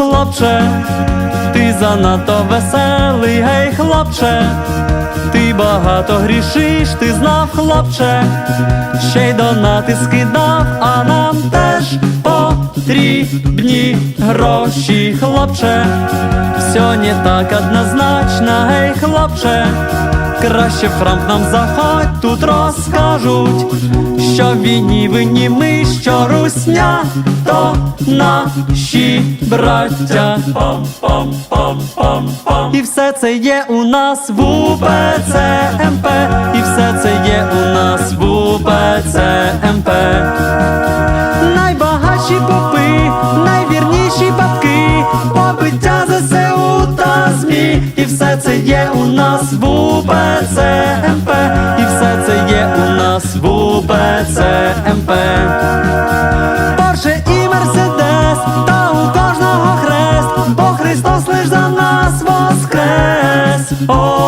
Хлопче, ти занадто веселий, гей, хлопче, ти багато грішиш, ти знав, хлопче, ще й донати скидав, а нам теж потрібні гроші, хлопче, все не так однозначно, гей, хлопче. Краще в храм к нам заходь, тут розкажуть, що війні винні ми, що русня, то наші браття. І все це є у нас в УПЦ МП, і все це є у нас в УПЦ це є у нас в УПЦ МП, і все це є у нас в УПЦ МП. Порше і Мерседес, та у кожного хрест, бо Христос лиш за нас воскрес. О,